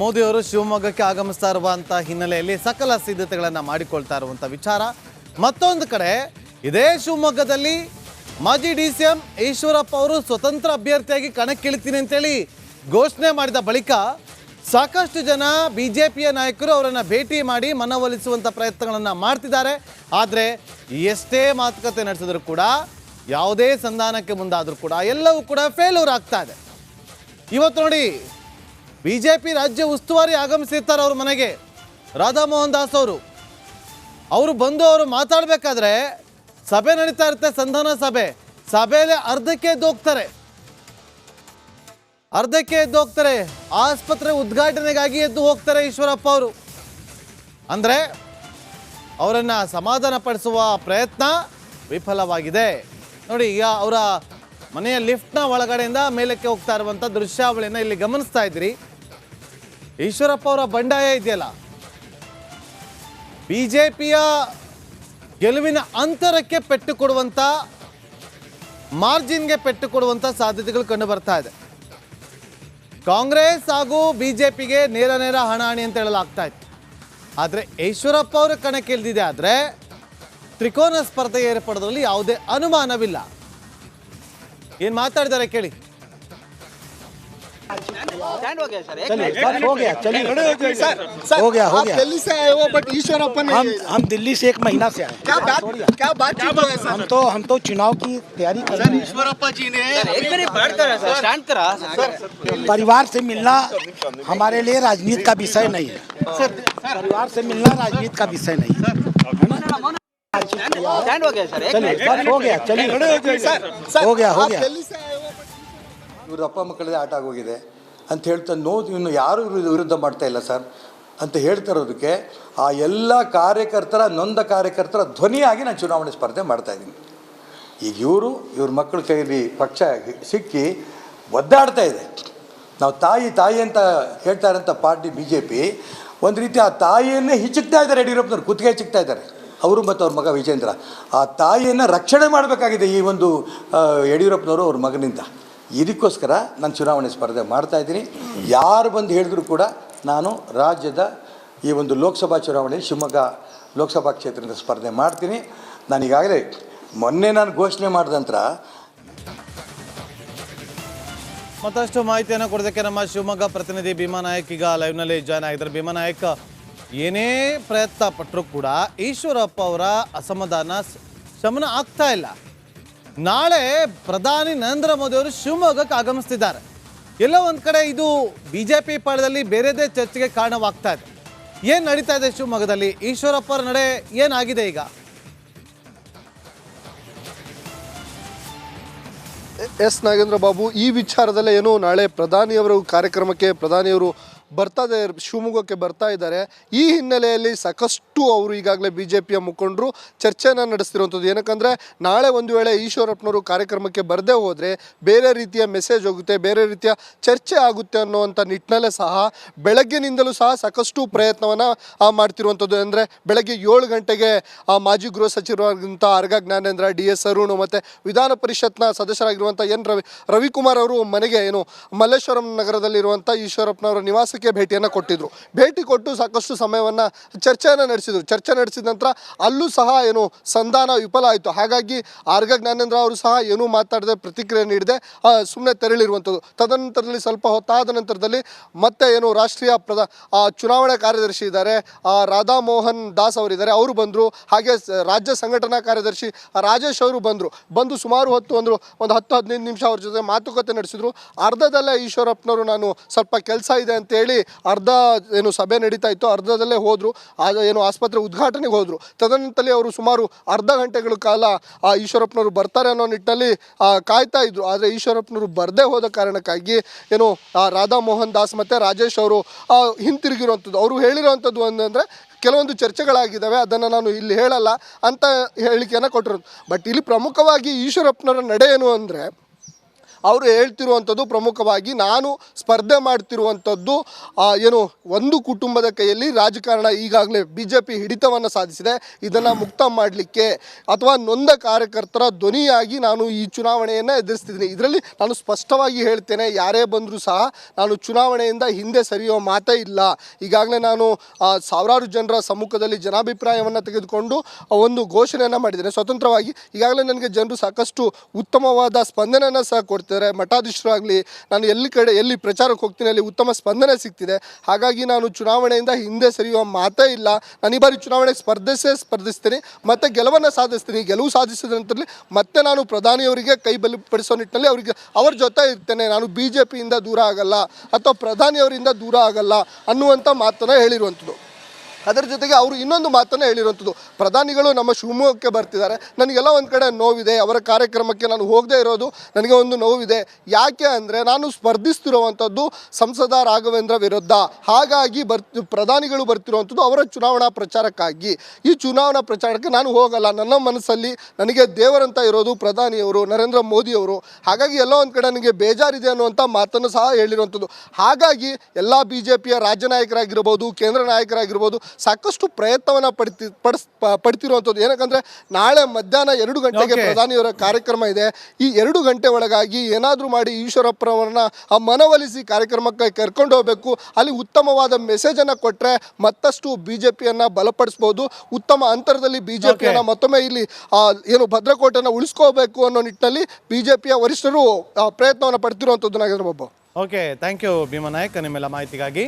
ಮೋದಿಯವರು ಶಿವಮೊಗ್ಗಕ್ಕೆ ಆಗಮಿಸ್ತಾ ಇರುವಂಥ ಹಿನ್ನೆಲೆಯಲ್ಲಿ ಸಕಲ ಸಿದ್ಧತೆಗಳನ್ನು ಮಾಡಿಕೊಳ್ತಾ ಇರುವಂಥ ವಿಚಾರ. ಮತ್ತೊಂದು ಕಡೆ, ಇದೇ ಶಿವಮೊಗ್ಗದಲ್ಲಿ ಮಾಜಿ ಡಿ ಸಿ ಎಂ ಈಶ್ವರಪ್ಪ ಅವರು ಸ್ವತಂತ್ರ ಅಭ್ಯರ್ಥಿಯಾಗಿ ಕಣಕ್ಕಿಳಿತೀನಿ ಅಂತೇಳಿ ಘೋಷಣೆ ಮಾಡಿದ ಬಳಿಕ ಸಾಕಷ್ಟು ಜನ ಬಿ ಜೆ ಪಿಯ ನಾಯಕರು ಅವರನ್ನು ಭೇಟಿ ಮಾಡಿ ಮನವೊಲಿಸುವಂಥ ಪ್ರಯತ್ನಗಳನ್ನು ಮಾಡ್ತಿದ್ದಾರೆ. ಆದರೆ ಎಷ್ಟೇ ಮಾತುಕತೆ ನಡೆಸಿದ್ರು ಕೂಡ, ಯಾವುದೇ ಸಂಧಾನಕ್ಕೆ ಮುಂದಾದರೂ ಕೂಡ ಎಲ್ಲವೂ ಕೂಡ ಫೇಲ್ಯೂರ್ ಆಗ್ತಾ ಇದೆ. ಇವತ್ತು ನೋಡಿ ಬಿ ಜೆ ಪಿ ರಾಜ್ಯ ಉಸ್ತುವಾರಿ ಆಗಮಿಸಿರ್ತಾರೆ ಅವ್ರ ಮನೆಗೆ. ರಾಧಾ ಮೋಹನ್ ದಾಸ್ ಅವರು. ಅವರು ಬಂದು ಅವರು ಮಾತಾಡಬೇಕಾದ್ರೆ ಸಭೆ ನಡೀತಾ ಇರುತ್ತೆ, ಸಂಧಾನ ಸಭೆ. ಸಭೆಯಲ್ಲಿ ಅರ್ಧಕ್ಕೆ ಎದ್ದು ಹೋಗ್ತಾರೆ. ಅರ್ಧಕ್ಕೆ ಎದ್ದು ಹೋಗ್ತಾರೆ. ಆಸ್ಪತ್ರೆ ಉದ್ಘಾಟನೆಗಾಗಿ ಎದ್ದು ಹೋಗ್ತಾರೆ ಈಶ್ವರಪ್ಪ ಅವರು. ಅಂದರೆ ಅವರನ್ನು ಸಮಾಧಾನ ಪಡಿಸುವ ಪ್ರಯತ್ನ ವಿಫಲವಾಗಿದೆ. ನೋಡಿ, ಈಗ ಅವರ ಮನೆಯ ಲಿಫ್ಟ್ನ ಒಳಗಡೆಯಿಂದ ಮೇಲಕ್ಕೆ ಹೋಗ್ತಾ ಇರುವಂಥ ದೃಶ್ಯಾವಳಿಯನ್ನು ಇಲ್ಲಿ ಗಮನಿಸ್ತಾ ಇದ್ದೀರಿ. ಈಶ್ವರಪ್ಪ ಅವರ ಬಂಡಾಯ ಇದೆಯಲ್ಲ? ಬಿ ಜೆ ಪಿಯ ಗೆಲುವಿನ ಅಂತರಕ್ಕೆ ಪೆಟ್ಟು ಕೊಡುವಂಥ ಮಾರ್ಜಿನ್ಗೆ ಪೆಟ್ಟು ಕೊಡುವಂಥ ಸಾಧ್ಯತೆಗಳು ಕಂಡು ಬರ್ತಾ ಇದೆ. ಕಾಂಗ್ರೆಸ್ ಹಾಗೂ ಬಿ ಜೆ ಪಿಗೆ ನೇರ ನೇರ ಹಣಾಹಣಿ ಅಂತ ಹೇಳಲಾಗ್ತಾ ಇತ್ತು. ಆದರೆ ಈಶ್ವರಪ್ಪ ಅವರ ಕಣಕ್ಕೆ ಇಳಿದಿದೆ ಆದರೆ ತ್ರಿಕೋನ ಸ್ಪರ್ಧೆ ಏರ್ಪಡೋದ್ರಲ್ಲಿ ಯಾವುದೇ ಅನುಮಾನವಿಲ್ಲ. ಏನು ಮಾತಾಡಿದ್ದಾರೆ ಕೇಳಿ. स्टैंड हो गया सर चलिए हो गया चलिए। हो गया हो गया। दिल्ली से आए हो बट ईश्वरप्पन हम हम दिल्ली से एक महीना से आए क्या बात क्या है सर हम तो हम तो चुनाव की तैयारी कर रहे हैं। ईश्वरप्पा जी ने एक मिनट बैठ कर सर स्टैंड करा। परिवार से मिलना हमारे लिए राजनीति का विषय नहीं है। परिवार से मिलना राजनीति का विषय नहीं है। स्टैंड हो गया सर हो गया चलिए। हो गया हो गया। ಇವ್ರ ಅಪ್ಪ ಮಕ್ಕಳದೇ ಆಟ ಆಗೋಗಿದೆ ಅಂತ ಹೇಳ್ತಾ ನೋದು ಇನ್ನು ಯಾರು ವಿರುದ್ಧ ಮಾಡ್ತಾ ಇಲ್ಲ ಸರ್ ಅಂತ ಹೇಳ್ತಾ ಇರೋದಕ್ಕೆ ಆ ಎಲ್ಲ ಕಾರ್ಯಕರ್ತರ, ನೊಂದ ಕಾರ್ಯಕರ್ತರ ಧ್ವನಿಯಾಗಿ ನಾನು ಚುನಾವಣೆ ಸ್ಪರ್ಧೆ ಮಾಡ್ತಾ ಇದ್ದೀನಿ. ಈಗ ಇವರು, ಇವ್ರ ಮಕ್ಕಳ ಕೈಯಲ್ಲಿ ಪಕ್ಷ ಸಿಕ್ಕಿ ಒದ್ದಾಡ್ತಾ ಇದೆ. ನಾವು ತಾಯಿ ತಾಯಿ ಅಂತ ಹೇಳ್ತಾ ಇರೋಂಥ ಪಾರ್ಟಿ ಬಿ ಜೆ ಪಿ ಒಂದು ರೀತಿ ಆ ತಾಯಿಯನ್ನೇ ಹಿಚ್ಚುಕ್ತಾ ಇದ್ದಾರೆ ಯಡಿಯೂರಪ್ಪನವ್ರು, ಕುತ್ತಿಗೆ ಹಿಚ್ಚುಕ್ತಾ ಇದ್ದಾರೆ. ಅವರು ಮತ್ತು ಅವ್ರ ಮಗ ವಿಜೇಂದ್ರ. ಆ ತಾಯಿಯನ್ನು ರಕ್ಷಣೆ ಮಾಡಬೇಕಾಗಿದೆ ಈ ಒಂದು ಯಡಿಯೂರಪ್ಪನವರು ಅವ್ರ ಮಗನಿಂದ. ಇದಕ್ಕೋಸ್ಕರ ನಾನು ಚುನಾವಣೆ ಸ್ಪರ್ಧೆ ಮಾಡ್ತಾ ಇದ್ದೀನಿ. ಯಾರು ಬಂದು ಹೇಳಿದ್ರು ಕೂಡ ನಾನು ರಾಜ್ಯದ ಈ ಒಂದು ಲೋಕಸಭಾ ಚುನಾವಣೆ ಶಿವಮೊಗ್ಗ ಲೋಕಸಭಾ ಕ್ಷೇತ್ರದಿಂದ ಸ್ಪರ್ಧೆ ಮಾಡ್ತೀನಿ. ನಾನು ಈಗಾಗಲೇ ಮೊನ್ನೆ ನಾನು ಘೋಷಣೆ ಮಾಡಿದ ನಂತರ ಮತ್ತಷ್ಟು ಮಾಹಿತಿಯನ್ನು ಕೊಡೋದಕ್ಕೆ ನಮ್ಮ ಶಿವಮೊಗ್ಗ ಪ್ರತಿನಿಧಿ ಭೀಮಾ ನಾಯಕ್ ಈಗ ಲೈವ್ನಲ್ಲಿ ಜಾಯ್ನ್ ಆಗಿದ್ದಾರೆ. ಭೀಮಾ ನಾಯಕ್, ಏನೇ ಪ್ರಯತ್ನ ಪಟ್ಟರೂ ಕೂಡ ಈಶ್ವರಪ್ಪ ಅವರ ಅಸಮಾಧಾನ ಶಮನ ಆಗ್ತಾ ಇಲ್ಲ. ನಾಳೆ ಪ್ರಧಾನಿ ನರೇಂದ್ರ ಮೋದಿ ಅವರು ಶಿವಮೊಗ್ಗಕ್ಕೆ ಆಗಮಿಸ್ತಿದ್ದಾರೆ. ಎಲ್ಲೋ ಒಂದು ಕಡೆ ಇದು ಬಿ ಜೆ ಪಿ ಬೇರೆದೇ ಚರ್ಚೆಗೆ ಕಾರಣವಾಗ್ತಾ ಇದೆ. ಏನು ನಡೀತಾ ಇದೆ ಶಿವಮೊಗ್ಗದಲ್ಲಿ? ಈಶ್ವರಪ್ಪರ ನಡೆ ಏನಾಗಿದೆ ಈಗ? ಎಸ್ ನಾಗೇಂದ್ರ ಬಾಬು, ಈ ವಿಚಾರದಲ್ಲೇ ಏನು ನಾಳೆ ಪ್ರಧಾನಿಯವರ ಕಾರ್ಯಕ್ರಮಕ್ಕೆ ಪ್ರಧಾನಿಯವರು ಬರ್ತಾ ಇದ್ದಾರೆ ಶಿವಮೊಗ್ಗಕ್ಕೆ ಬರ್ತಾ ಇದ್ದಾರೆ. ಈ ಹಿನ್ನೆಲೆಯಲ್ಲಿ ಸಾಕಷ್ಟು ಅವರು ಈಗಾಗಲೇ ಬಿ ಜೆ ಪಿಯ ಮುಖಂಡರು ಚರ್ಚೆನ ನಡೆಸ್ತಿರುವಂಥದ್ದು. ಏನಕ್ಕಂದರೆ, ನಾಳೆ ಒಂದು ವೇಳೆ ಈಶ್ವರಪ್ಪನವರು ಕಾರ್ಯಕ್ರಮಕ್ಕೆ ಬರದೇ ಹೋದರೆ ಬೇರೆ ರೀತಿಯ ಮೆಸೇಜ್ ಹೋಗುತ್ತೆ, ಬೇರೆ ರೀತಿಯ ಚರ್ಚೆ ಆಗುತ್ತೆ ಅನ್ನುವಂಥ ನಿಟ್ಟಿನಲ್ಲೇ ಸಹ ಬೆಳಗ್ಗಿನಿಂದಲೂ ಸಹ ಸಾಕಷ್ಟು ಪ್ರಯತ್ನವನ್ನು ಮಾಡ್ತಿರುವಂಥದ್ದು. ಅಂದರೆ ಬೆಳಗ್ಗೆ ಏಳು ಗಂಟೆಗೆ ಆ ಮಾಜಿ ಗೃಹ ಸಚಿವರಾಗಿರುವಂಥ ಅರ್ಗ ಜ್ಞಾನೇಂದ್ರ ಡಿ ಎಸ್ ಅರುಣ್ ಮತ್ತು ವಿಧಾನ ಪರಿಷತ್ನ ಸದಸ್ಯರಾಗಿರುವಂಥ ಎನ್ ರವಿ, ರವಿಕುಮಾರ್ ಅವರು ಮನೆಗೆ ಏನು ಮಲ್ಲೇಶ್ವರಂ ನಗರದಲ್ಲಿರುವಂಥ ಈಶ್ವರಪ್ಪನವರ ನಿವಾಸಕ್ಕೆ ಭೇಟಿಯನ್ನು ಕೊಟ್ಟಿದ್ರು. ಭೇಟಿ ಕೊಟ್ಟು ಸಾಕಷ್ಟು ಸಮಯವನ್ನು ಚರ್ಚೆಯನ್ನು ನಡೆಸಿದರು. ಚರ್ಚೆ ನಡೆಸಿದ ನಂತರ ಅಲ್ಲೂ ಸಹ ಏನು ಸಂಧಾನ ವಿಫಲ ಆಯಿತು. ಹಾಗಾಗಿ ಆರ್ಗ ಜ್ಞಾನೇಂದ್ರ ಅವರು ಸಹ ಏನೂ ಮಾತಾಡದೆ ಪ್ರತಿಕ್ರಿಯೆ ನೀಡದೆ ಸುಮ್ಮನೆ ತೆರಳಿರುವಂಥದ್ದು. ತದನಂತರದಲ್ಲಿ ಸ್ವಲ್ಪ ಹೊತ್ತಾದ ನಂತರದಲ್ಲಿ ಮತ್ತೆ ಏನು ರಾಷ್ಟ್ರೀಯ ಪ್ರದ ಆ, ಚುನಾವಣಾ ಕಾರ್ಯದರ್ಶಿ ಇದ್ದಾರೆ. ರಾಧಾ ಮೋಹನ್ ದಾಸ್ ಅವರಿದ್ದಾರೆ. ಅವರು ಬಂದರು. ಹಾಗೆ ರಾಜ್ಯ ಸಂಘಟನಾ ಕಾರ್ಯದರ್ಶಿ ರಾಜೇಶ್ ಅವರು ಬಂದರು. ಬಂದು ಸುಮಾರು ಹೊತ್ತು ಅಂದರು ಒಂದು ಹತ್ತು ಹದಿನೈದು ನಿಮಿಷ ಅವ್ರ ಜೊತೆ ಮಾತುಕತೆ ನಡೆಸಿದ್ರು. ಅರ್ಧದಲ್ಲೇ ಈಶ್ವರಪ್ಪನವರು ನಾನು ಸ್ವಲ್ಪ ಕೆಲಸ ಇದೆ ಅಂತೇಳಿ ಅರ್ಧ ಏನು ಸಭೆ ನಡೀತಾ ಇತ್ತು ಅರ್ಧದಲ್ಲೇ ಹೋದರು. ಏನು ಆಸ್ಪತ್ರೆ ಉದ್ಘಾಟನೆಗೆ ಹೋದರು. ತದನಂತರದಲ್ಲಿ ಅವರು ಸುಮಾರು ಅರ್ಧ ಗಂಟೆಗಳ ಕಾಲ ಆ ಈಶ್ವರಪ್ಪನವರು ಬರ್ತಾರೆ ಅನ್ನೋ ನಿಟ್ಟಲ್ಲಿ ಆ, ಕಾಯ್ತಾ ಇದ್ರು. ಆದರೆ ಈಶ್ವರಪ್ಪನವರು ಬರದೇ ಹೋದ ಕಾರಣಕ್ಕಾಗಿ ಏನು ಆ, ರಾಧಾ ಮೋಹನ್ ದಾಸ್ ಮತ್ತು ರಾಜೇಶ್ ಅವರು ಆ, ಹಿಂತಿರುಗಿರುವಂಥದ್ದು. ಅವರು ಹೇಳಿರುವಂಥದ್ದು ಅಂದರೆ ಕೆಲವೊಂದು ಚರ್ಚೆಗಳಾಗಿದ್ದಾವೆ ಅದನ್ನು ನಾನು ಇಲ್ಲಿ ಹೇಳಲ್ಲ ಅಂತ ಹೇಳಿಕೆಯನ್ನು ಕೊಟ್ಟಿರೋದು. ಬಟ್ ಇಲ್ಲಿ ಪ್ರಮುಖವಾಗಿ ಈಶ್ವರಪ್ಪನವರ ನಡೆ ಏನು ಅಂದರೆ ಅವರು ಹೇಳ್ತಿರುವಂಥದ್ದು ಪ್ರಮುಖವಾಗಿ ನಾನು ಸ್ಪರ್ಧೆ ಮಾಡ್ತಿರುವಂಥದ್ದು ಏನು ಒಂದು ಕುಟುಂಬದ ಕೈಯಲ್ಲಿ ರಾಜಕಾರಣ ಈಗಾಗಲೇ ಬಿ ಜೆ ಪಿ ಹಿಡಿತವನ್ನು ಸಾಧಿಸಿದೆ. ಇದನ್ನು ಮುಕ್ತ ಮಾಡಲಿಕ್ಕೆ ಅಥವಾ ನೊಂದ ಕಾರ್ಯಕರ್ತರ ಧ್ವನಿಯಾಗಿ ನಾನು ಈ ಚುನಾವಣೆಯನ್ನು ಎದುರಿಸ್ತಿದ್ದೀನಿ. ಇದರಲ್ಲಿ ನಾನು ಸ್ಪಷ್ಟವಾಗಿ ಹೇಳ್ತೇನೆ, ಯಾರೇ ಬಂದರೂ ಸಹ ನಾನು ಚುನಾವಣೆಯಿಂದ ಹಿಂದೆ ಸರಿಯೋ ಮಾತೇ ಇಲ್ಲ. ಈಗಾಗಲೇ ನಾನು ಸಾವಿರಾರು ಜನರ ಸಮ್ಮುಖದಲ್ಲಿ ಜನಾಭಿಪ್ರಾಯವನ್ನು ತೆಗೆದುಕೊಂಡು ಒಂದು ಘೋಷಣೆಯನ್ನು ಮಾಡಿದ್ದೇನೆ. ಸ್ವತಂತ್ರವಾಗಿ ಈಗಾಗಲೇ ನನಗೆ ಜನರು ಸಾಕಷ್ಟು ಉತ್ತಮವಾದ ಸ್ಪಂದನೆಯನ್ನು ಸಹ ಕೊಡ್ತಿದ್ದಾರೆ ಮಠಾಧೀಶರಾಗಲಿ ನಾನು ಎಲ್ಲಿ ಕಡೆ, ಎಲ್ಲಿ ಪ್ರಚಾರಕ್ಕೆ ಹೋಗ್ತೀನಿ, ಅಲ್ಲಿ ಉತ್ತಮ ಸ್ಪಂದನೆ ಸಿಗ್ತಿದೆ. ಹಾಗಾಗಿ ನಾನು ಚುನಾವಣೆಯಿಂದ ಹಿಂದೆ ಸರಿಯುವ ಮಾತೇ ಇಲ್ಲ. ನಾನು ಈ ಬಾರಿ ಚುನಾವಣೆಗೆ ಸ್ಪರ್ಧಿಸೇ ಸ್ಪರ್ಧಿಸ್ತೀನಿ. ಮತ್ತೆ ಗೆಲುವನ್ನು ಸಾಧಿಸ್ತೀನಿ. ಗೆಲುವು ಸಾಧಿಸಿದ ನಂತರದಲ್ಲಿ ಮತ್ತೆ ನಾನು ಪ್ರಧಾನಿಯವರಿಗೆ ಕೈ ಬಲಿಪಡಿಸೋ ನಿಟ್ಟಿನಲ್ಲಿ ಅವರಿಗೆ ಅವ್ರ ಜೊತೆ ಇರ್ತೇನೆ. ನಾನು ಬಿ ಜೆ ಪಿಯಿಂದ ದೂರ ಆಗಲ್ಲ ಅಥವಾ ಪ್ರಧಾನಿಯವರಿಂದ ದೂರ ಆಗಲ್ಲ ಅನ್ನುವಂಥ ಮಾತನ್ನು ಹೇಳಿರುವಂಥದ್ದು ಅದರ ಜೊತೆಗೆ ಅವರು ಇನ್ನೊಂದು ಮಾತನ್ನು ಹೇಳಿರುವಂಥದ್ದು, ಪ್ರಧಾನಿಗಳು ನಮ್ಮ ಶಿವಮೊಗ್ಗಕ್ಕೆ ಬರ್ತಿದ್ದಾರೆ. ನನಗೆಲ್ಲ ಒಂದು ಕಡೆ ನೋವಿದೆ, ಅವರ ಕಾರ್ಯಕ್ರಮಕ್ಕೆ ನಾನು ಹೋಗದೇ ಇರೋದು, ನನಗೆ ಒಂದು ನೋವಿದೆ. ಯಾಕೆ ಅಂದರೆ ನಾನು ಸ್ಪರ್ಧಿಸ್ತಿರುವಂಥದ್ದು ಸಂಸದ ರಾಘವೇಂದ್ರ ವಿರುದ್ಧ. ಹಾಗಾಗಿ ಬರ್ತಿ, ಪ್ರಧಾನಿಗಳು ಬರ್ತಿರುವಂಥದ್ದು ಅವರ ಚುನಾವಣಾ ಪ್ರಚಾರಕ್ಕಾಗಿ. ಈ ಚುನಾವಣಾ ಪ್ರಚಾರಕ್ಕೆ ನಾನು ಹೋಗಲ್ಲ. ನನ್ನ ಮನಸ್ಸಲ್ಲಿ ನನಗೆ ದೇವರಂತ ಇರೋದು ಪ್ರಧಾನಿಯವರು, ನರೇಂದ್ರ ಮೋದಿಯವರು. ಹಾಗಾಗಿ ಎಲ್ಲ ಒಂದು ಕಡೆ ನನಗೆ ಬೇಜಾರಿದೆ ಅನ್ನುವಂಥ ಮಾತನ್ನು ಸಹ ಹೇಳಿರುವಂಥದ್ದು. ಹಾಗಾಗಿ ಎಲ್ಲ ಬಿ ಜೆ ಪಿಯ ರಾಜ್ಯ ನಾಯಕರಾಗಿರ್ಬೋದು, ಕೇಂದ್ರ ನಾಯಕರಾಗಿರ್ಬೋದು ಸಾಕಷ್ಟು ಪ್ರಯತ್ನವನ್ನು ಪಡ್ತಿ ಪಡಿಸ್ ಪಡ್ತಿರುವಂಥದ್ದು. ಏನಕ್ಕಂದ್ರೆ ನಾಳೆ ಮಧ್ಯಾಹ್ನ ಎರಡು ಗಂಟೆಗೆ. ಪ್ರಧಾನಿಯವರ ಕಾರ್ಯಕ್ರಮ ಇದೆ. ಈ ಎರಡು ಗಂಟೆ ಒಳಗಾಗಿ ಏನಾದರೂ ಮಾಡಿ ಈಶ್ವರಪ್ಪರವರನ್ನ ಆ ಮನವೊಲಿಸಿ ಕಾರ್ಯಕ್ರಮಕ್ಕೆ ಕರ್ಕೊಂಡು ಹೋಗಬೇಕು. ಅಲ್ಲಿ ಉತ್ತಮವಾದ ಮೆಸೇಜನ್ನು ಕೊಟ್ಟರೆ ಮತ್ತಷ್ಟು ಬಿ ಜೆ ಪಿಯನ್ನು ಬಲಪಡಿಸ್ಬೋದು. ಉತ್ತಮ ಅಂತರದಲ್ಲಿ ಬಿ ಜೆ ಪಿಯನ್ನು ಮತ್ತೊಮ್ಮೆ ಇಲ್ಲಿ ಏನು ಭದ್ರಕೋಟೆಯನ್ನು ಉಳಿಸ್ಕೋಬೇಕು ಅನ್ನೋ ನಿಟ್ಟಿನಲ್ಲಿ ಬಿ ಜೆ ಪಿಯ ವರಿಷ್ಠರು ಪ್ರಯತ್ನವನ್ನು ಪಡ್ತಿರುವಂಥದ್ದು Nagendra Babu. Okay thank you Bhima Nayak ನಿಮ್ಮೆಲ್ಲ ಮಾಹಿತಿಗಾಗಿ.